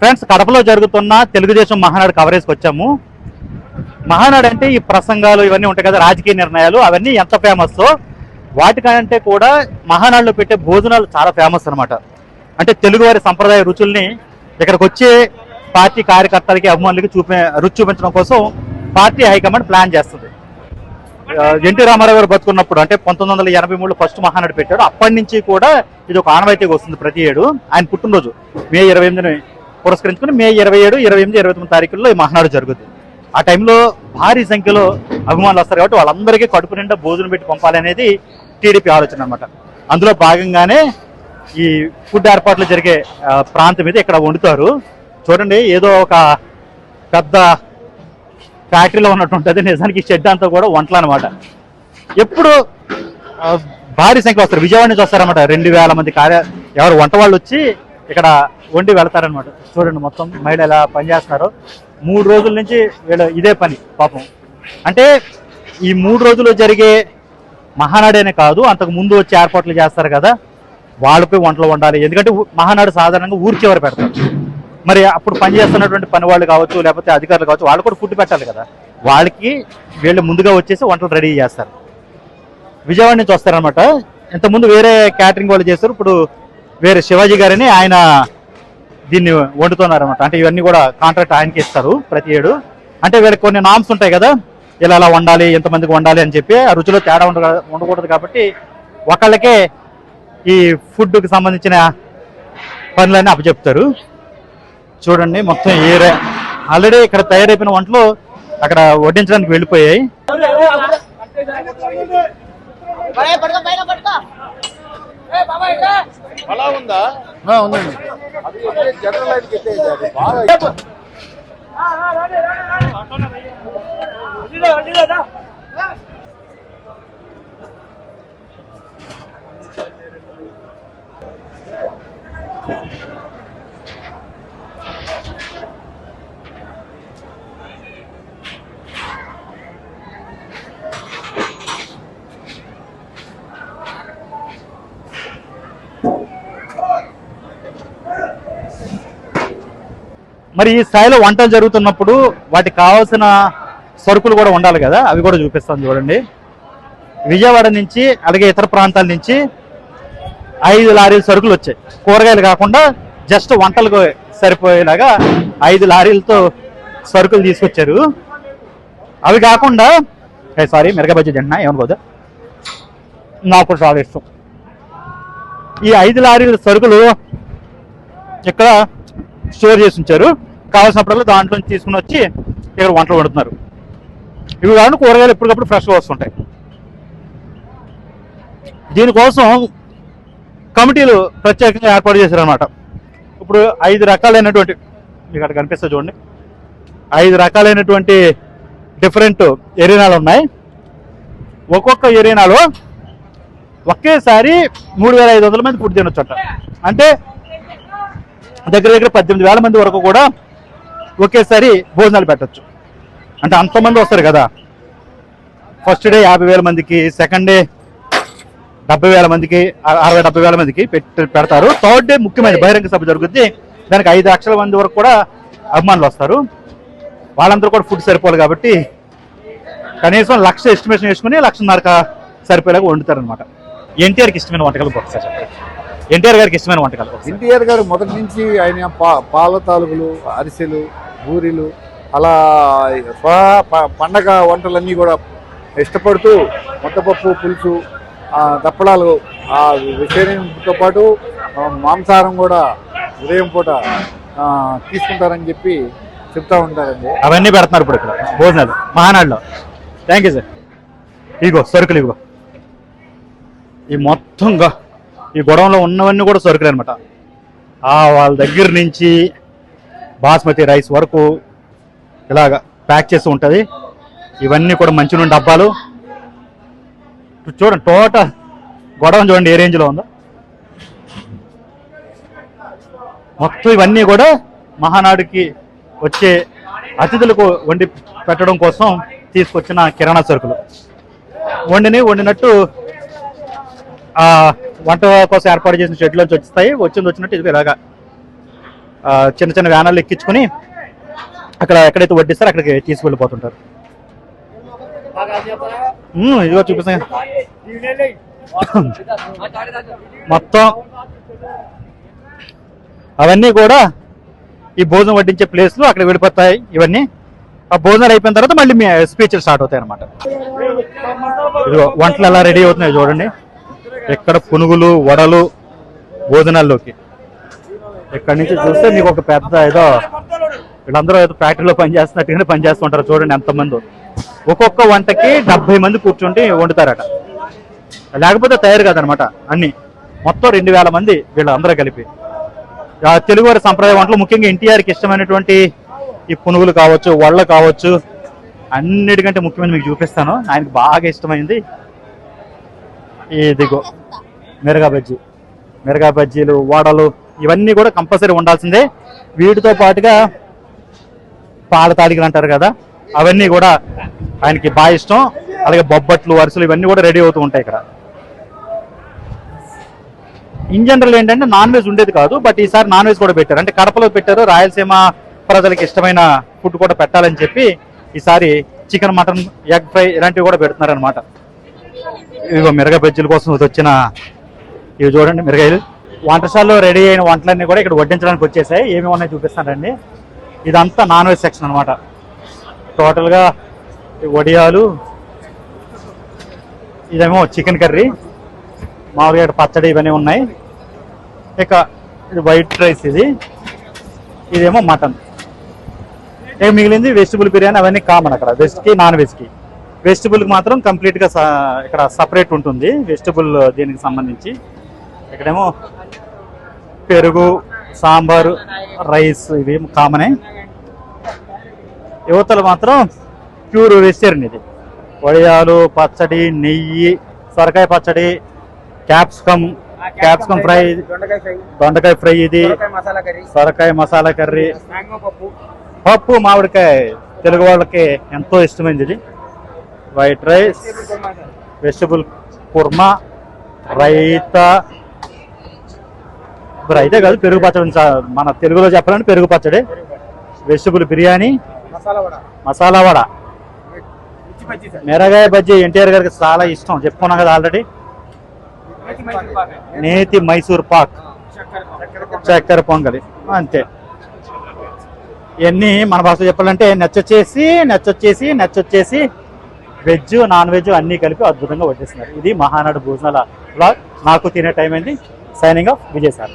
Friends కడపలో జరుగుతున్న తెలుగుదేశం మహానాడు కవరేజ్కి వచ్చాము మహానాడు అంటే ఈ ప్రసంగాలు ఇవన్నీ ఉంటాయి కదా రాజకీయ నిర్ణయాలు అవన్నీ ఎంత ఫేమస్ వాటికంటే కూడా మహానాడులో పెట్టే భోజనాలు చాలా ఫేమస్ అన్నమాట. అంటే తెలుగువారి సంప్రదాయ రుచుల్ని ఇక్కడికి వచ్చే పార్టీ కార్యకర్తలకి అభిమానులకి చూపే రుచి చూపించడం కోసం పార్టీ హైకమాండ్ ప్లాన్ చేస్తుంది. ఎన్టీ రామారావు గారు బతుకున్నప్పుడు అంటే పంతొమ్మిది వందల ఎనభై మూడు ఫస్ట్ మహానాడు పెట్టాడు. అప్పటి నుంచి కూడా ఇది ఒక ఆనవాయితీగా వస్తుంది ప్రతి ఏడు. ఆయన పుట్టినరోజు మే ఇరవై ఎనిమిదిని పురస్కరించుకుని మే ఇరవై ఏడు ఇరవై ఎనిమిది ఇరవై తొమ్మిది తారీఖుల్లో ఈ మహానాడు జరుగుతుంది. ఆ టైంలో భారీ సంఖ్యలో అభిమానులు వస్తారు కాబట్టి వాళ్ళందరికీ కడుపు నిండా భోజనం పెట్టి పంపాలి అనేది టీడీపీ ఆలోచన అనమాట అందులో భాగంగానే ఈ ఫుడ్ ఏర్పాట్లు జరిగే ప్రాంతం మీద ఇక్కడ వండుతారు. చూడండి ఏదో ఒక పెద్ద ఫ్యాక్టరీలో ఉన్నట్టు ఉంటుంది నిజానికి షెడ్ అంతా కూడా వంటలు అనమాట ఎప్పుడు భారీ సంఖ్య వస్తారు. విజయవాడ నుంచి వస్తారన్నమాట. రెండు వేల మంది కార్య ఎవరు వంట వాళ్ళు వచ్చి ఇక్కడ వండి వెళతారనమాట చూడండి మొత్తం మహిళ ఎలా పనిచేస్తున్నారో. మూడు రోజుల నుంచి వీళ్ళు ఇదే పని పాపం. అంటే ఈ మూడు రోజులు జరిగే మహానాడేనే కాదు అంతకు ముందు వచ్చి ఏర్పాట్లు చేస్తారు కదా వాళ్ళపై వంటలు వండాలి. ఎందుకంటే మహానాడు సాధారణంగా ఊరి పెడతారు. మరి అప్పుడు పనిచేస్తున్నటువంటి పని వాళ్ళు కావచ్చు లేకపోతే అధికారులు కావచ్చు వాళ్ళు కూడా ఫుడ్ పెట్టాలి కదా. వాళ్ళకి వీళ్ళు ముందుగా వచ్చేసి వంటలు రెడీ చేస్తారు. విజయవాడ నుంచి వస్తారనమాట ఇంతకుముందు వేరే క్యాటరింగ్ వాళ్ళు చేస్తారు ఇప్పుడు వేరే శివాజీ గారని ఆయన దీన్ని వండుతున్నారన్నమాట. అంటే ఇవన్నీ కూడా కాంట్రాక్ట్ ఆయనకి ఇస్తారు ప్రతి ఏడు. అంటే వీళ్ళకి కొన్ని నామ్స్ ఉంటాయి కదా ఇలా ఇలా వండాలి ఎంతమందికి వండాలి అని చెప్పి ఆ రుచిలో తేడా ఉండ ఉండకూడదు కాబట్టి ఒకళ్ళకే ఈ ఫుడ్కి సంబంధించిన పనులన్నీ అప్పచెప్తారు. చూడండి మొత్తం ఏరే ఆల్రెడీ ఇక్కడ తయారైపోయిన వంటలు అక్కడ వడ్డించడానికి వెళ్ళిపోయాయి. పడుకో అలా ఉందా? ఉందండి. జనరల్ లైన్కి మరి ఈ స్థాయిలో వంటలు జరుగుతున్నప్పుడు వాటికి కావాల్సిన సరుకులు కూడా ఉండాలి కదా? అవి కూడా చూపిస్తాను చూడండి. విజయవాడ నుంచి అలాగే ఇతర ప్రాంతాల నుంచి ఐదు లారీల సరుకులు వచ్చాయి. కూరగాయలు కాకుండా జస్ట్ వంటలకు సరిపోయేలాగా ఐదు లారీలతో సరుకులు తీసుకొచ్చారు. అవి కాకుండా సారీ మిరగా బజ్జీ తింటున్నా ఏమనుకోదు నాకు చాలా ఇష్టం. ఈ ఐదు లారీల సరుకులు ఇక్కడ స్టోర్ చేసి ఉంచారు. కావాల్సినప్పుడల్లా దాంట్లో తీసుకుని వచ్చి ఇక్కడ వంటలు వండుతున్నారు. ఇవి కాకుండా కూరగాయలు ఎప్పటికప్పుడు ఫ్రెష్గా వస్తుంటాయి. దీనికోసం కమిటీలు ప్రత్యేకంగా ఏర్పాటు చేశారనమాట ఇప్పుడు ఐదు రకాలైనటువంటి మీకు అక్కడ కనిపిస్తుంది చూడండి. ఐదు రకాలైనటువంటి డిఫరెంట్ ఎరీనాలు ఉన్నాయి. ఒక్కొక్క ఎరీనాలో ఒకేసారి మూడు వేల ఐదు వందల మంది ఫుడ్ తినొచ్చట. అంటే దగ్గర దగ్గర పద్దెనిమిది వేల మంది వరకు కూడా ఒకేసారి భోజనాలు పెట్టొచ్చు. అంటే అంతమంది వస్తారు కదా. ఫస్ట్ డే యాభై వేల మందికి సెకండ్ డే డెబ్బై వేల మందికి అరవై డెబ్బై వేల మందికి పెట్టి పెడతారు. థర్డ్ డే ముఖ్యమైన బహిరంగ సభ జరుగుద్ది. దానికి ఐదు లక్షల మంది వరకు కూడా అభిమానులు వస్తారు. వాళ్ళందరూ కూడా ఫుడ్ సరిపోవాలి కాబట్టి కనీసం లక్ష ఎస్టిమేషన్ వేసుకుని లక్షన్నరక సరిపోయేలాగా వండుతారనమాట ఎన్టీఆర్కి ఇష్టమైన వంటకాలు ఒకసారి ఎన్టీఆర్ గారికి ఇష్టమైన వంటకాలు ఎన్టీఆర్ గారు మొదటి నుంచి ఆయన పా- పాల తాలూకులు అరిసెలు పూరీలు అలా ప- పండగ వంటలన్నీ కూడా ఇష్టపడుతూ ముద్దపప్పు పులుసు ఆ, దప్పడాలు ఆ వెజిటేరియన్తో పాటు మాంసాహారం కూడా ఉదయం పూట తీసుకుంటారని చెప్పి చెప్తా ఉంటారండి. అవన్నీ పెడుతున్నారు ఇప్పుడు ఇక్కడ భోజనాలు మహానాడులో. థ్యాంక్ యూ సార్ ఇగో సరుకులు ఇగో. ఈ మొత్తంగా ఈ గొడవలో ఉన్నవన్నీ కూడా సరుకులు అనమాట వాళ్ళ దగ్గర నుంచి బాస్మతి రైస్ వరకు ఇలాగ ప్యాక్ చేసి ఉంటుంది. ఇవన్నీ కూడా మంచి నుండి డబ్బాలు. చూడండి టోటల్ గొడవ చూడండి ఏ రేంజ్లో ఉందో. మొత్తం ఇవన్నీ కూడా మహానాడుకి వచ్చే అతిథులకు వండి పెట్టడం కోసం తీసుకొచ్చిన కిరాణా సరుకులు. వండిని వండినట్టు ఆ వంట కోసం ఏర్పాటు చేసిన షెడ్లోంచి వస్తాయి వచ్చింది వచ్చినట్టు ఇది ఇలాగా. చిన్న చిన్న వ్యానాలు ఎక్కించుకుని అక్కడ ఎక్కడైతే వడ్డిస్తారో అక్కడికి తీసుకెళ్ళిపోతుంటారు. ఇదిగో చూపిస్తాను. మొత్తం అవన్నీ కూడా ఈ భోజనం వడ్డించే ప్లేస్లు అక్కడ వెళ్ళిపోతాయి ఇవన్నీ. ఆ భోజనాలు అయిపోయిన తర్వాత మళ్ళీ మీ స్పీచ్లు స్టార్ట్ అవుతాయి అనమాట ఇదిగో వంటలు ఎలా రెడీ అవుతున్నాయి చూడండి. ఎక్కడ పునుగులు వడలు భోజనాల్లోకి. ఇక్కడ నుంచి చూస్తే మీకు ఒక పెద్ద ఏదో వీళ్ళందరూ ఏదో ఫ్యాక్టరీలో పనిచేస్తున్నట్టుగానే పనిచేస్తుంటారు చూడండి ఎంతమంది. ఒక్కొక్క వంటకి డెబ్బై మంది కూర్చుంటే వండుతారట. లేకపోతే తయారు కాదనమాట అన్ని. మొత్తం రెండు వేల మంది వీళ్ళందరూ కలిపి. తెలుగువారి సంప్రదాయ వంటలు ముఖ్యంగా ఎన్టీఆర్కి ఇష్టమైనటువంటి ఈ పునుగులు కావచ్చు వళ్ళ కావచ్చు అన్నిటికంటే ముఖ్యమైన మీకు చూపిస్తాను. ఆయనకు బాగా ఇష్టమైంది ఇదిగో మిరగా బజ్జీ మిరగా బజ్జీలు వడలు ఇవన్నీ కూడా కంపల్సరీ ఉండాల్సిందే. వీటితో పాటుగా పాల తాలికలు అంటారు కదా అవన్నీ కూడా ఆయనకి బాగా ఇష్టం. అలాగే బొబ్బట్లు వరుసలు ఇవన్నీ కూడా రెడీ అవుతూ ఉంటాయి ఇక్కడ. ఇన్ జనరల్ ఏంటంటే నాన్ వెజ్ ఉండేది కాదు బట్ ఈసారి నాన్ వెజ్ కూడా పెట్టారు. అంటే కడపలో పెట్టారు రాయలసీమ ప్రజలకు ఇష్టమైన ఫుడ్ కూడా పెట్టాలని చెప్పి ఈసారి చికెన్ మటన్ ఎగ్ ఫ్రై ఇలాంటివి కూడా పెడుతున్నారు అనమాట ఇదిగో మిరగ బజ్జీల కోసం వచ్చిన ఇవి చూడండి మిరగాయలు. వంటశాలలో రెడీ అయిన వంటలన్నీ కూడా ఇక్కడ వడ్డించడానికి వచ్చేసాయి. ఏమి ఉన్నాయి చూపిస్తానండి ఇదంతా నాన్ వెజ్ సెక్షన్ అనమాట టోటల్గా వడియాలు ఇదేమో చికెన్ కర్రీ మామూలుగా ఇక్కడ పచ్చడి ఇవన్నీ ఉన్నాయి. ఇక ఇది వైట్ రైస్ ఇది. ఇదేమో మటన్. ఇక మిగిలింది వెజిటబుల్ బిర్యానీ అవన్నీ కామన్ అక్కడ. వెజ్కి నాన్ వెజ్కి వెజిటబుల్కి మాత్రం కంప్లీట్గా ఇక్కడ సపరేట్ ఉంటుంది. వెజిటబుల్ దీనికి సంబంధించి. ఇక్కడేమో పెరుగు సాంబారు రైస్ ఇవి కామనే యువతలు మాత్రం ప్యూర్ వెజిటేరియన్ ఇది. వడియాలు పచ్చడి నెయ్యి సొరకాయ పచ్చడి క్యాప్సికమ్ క్యాప్సికమ్ ఫ్రై. దొండకాయ ఫ్రై ఇది. సొరకాయ మసాలా కర్రీ. పప్పు. పప్పు మామిడికాయ. తెలుగు వాళ్ళకి ఎంతో ఇష్టమైంది ఇది. White rice vegetable kurma raita ఇప్పుడు రైతే కాదు పెరుగు పచ్చడి మన తెలుగులో చెప్పాలంటే పెరుగు పచ్చడి. వెజిటబుల్ బిర్యానీ మసాలా వడ. మిరగాయ బజ్జీ ఎన్టీఆర్ గారికి చాలా ఇష్టం. చెప్పుకున్నాం కదా ఆల్రెడీ. నేతి మైసూర్ పాక్. చక్కెర పొంగలి. అంతే. ఇవన్నీ మన భాష చెప్పాలంటే నెచ్చొచ్చేసి నెచ్చొచ్చేసి నెచ్చొచ్చేసి వెజ్ నాన్ వెజ్ అన్నీ కలిపి అద్భుతంగా వడ్డిస్తున్నారు. ఇది మహానాడు భోజనాల బ్లాగ్ నాకు తినే టైం అయింది. Signing off Vijay sir.